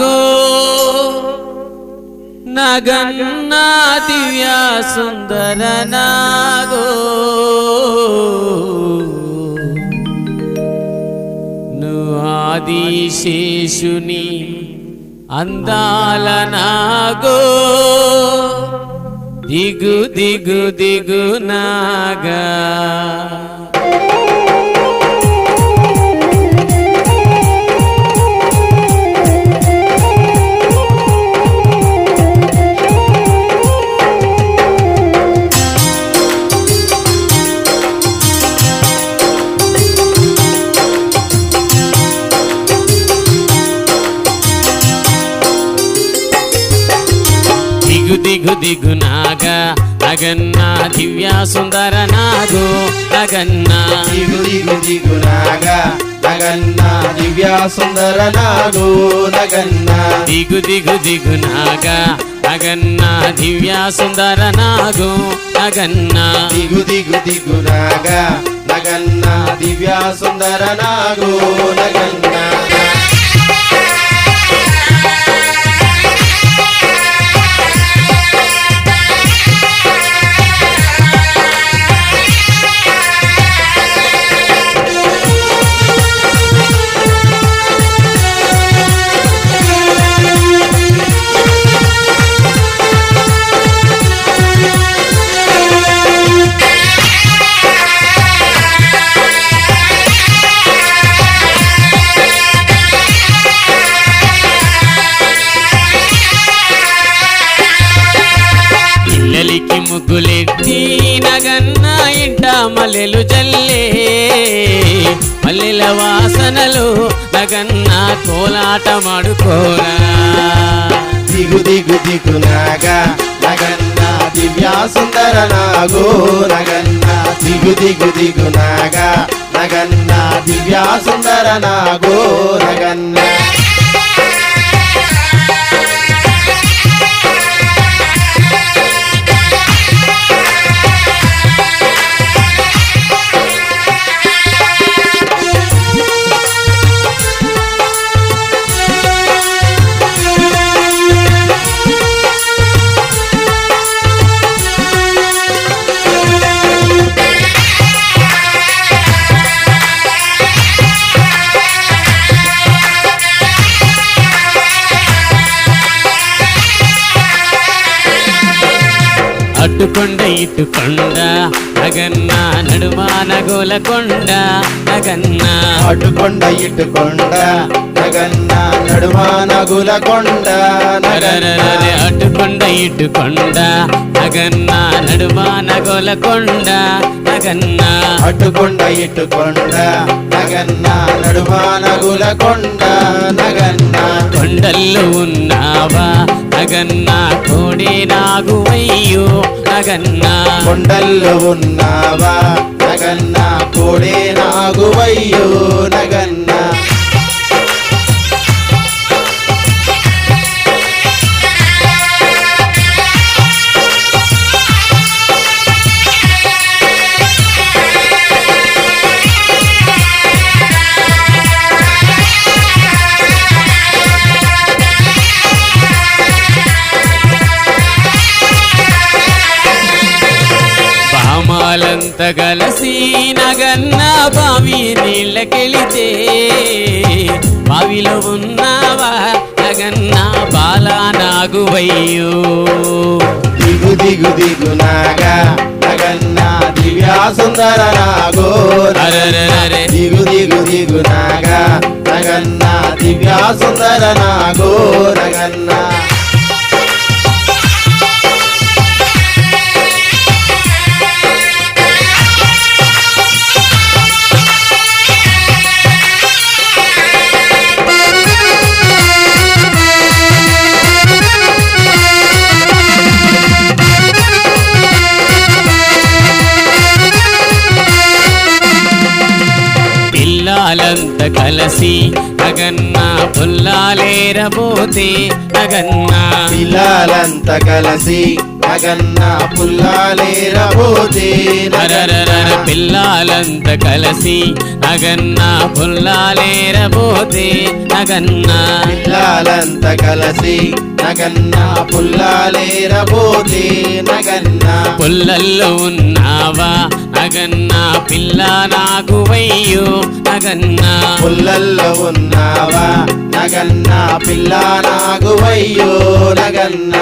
Go నగన్నా Divya సుందర నాగో నువ్వు ఆదిశేషుని అందాల నాగో దిగు దిగు దిగు నాగా దిగు దిగు నాగా నగన్న దివ్య సుందర నాగో నగన్న దిగు దిగు దిగు నాగా నగన్న దివ్య సుందర నాగు నగన్న దిగు దిగు దిగు నాగా నగన్న దివ్య సుందర నాగో నగన్న దిగు దిగు దిగు నాగా నగన్న దివ్య సుందర నాగు నగన్న మల్లెలు జల్లే మల్లెల వాసనలు నగన్న కోలాటమాడుకోరా. దిగు దిగు దిగు నాగా నగన్న దివ్యా సుందర నాగో నగన్న దిగు దిగు దిగు నాగా నగన్న దివ్యా సుందర నాగో నగన్నా అడ్డుకొండ ఇటుకొండ నగన్న నడుమాన గోలకొండ నగన్న అటుకొండ ఇటుకొండ నగన్న నడుమ నగుల కొండ అరరరరే అడ్డుకొండ ఇటుకొండ నగన్న నడుమాన గోలకొండ నగన్న అటుకొండ ఇటుకొండ నగన్న నడుమ నగుల కొండ నగన్న కొండల్లో ఉన్నావా నగన్న కోడి నాగువయ్యో నగన్న. కొండల్లో ఉన్నావా? నగన్న కోడి నాగువయ్యో. బామాలంత గలసి నగన్న బావి నీళ్ళకెళితే బావిలో ఉన్నావా నగన్న బాలా నాగువయ్యో? దిగు దిగు దిగు నాగా నగన్న దివ్య సుందర నాగో దిగు దిగు దిగు నాగా నగన్న దివ్య సుందర నాగో నగన్న. పిల్లాలంత కలసి నగన్న పుల్లాలేరబోతే నగన్న పిల్లలంతా కలిసి నగన్న పుల్లాలేరబోతే అరరరర పిల్లాలంత కలిసి నగన్న పుల్లాలేరబోతే నగన్న పిల్లాలంత కలిసి నగన్న పుల్లాలేరబోతే నగన్న కొల్లల్లో ఉన్నావా? నగన్న పిల్ల నాకు వయ్యో నగన్న పుల్లల్లో ఉన్నావా? నగన్న పిల్ల నాగు వయ్యో నగన్న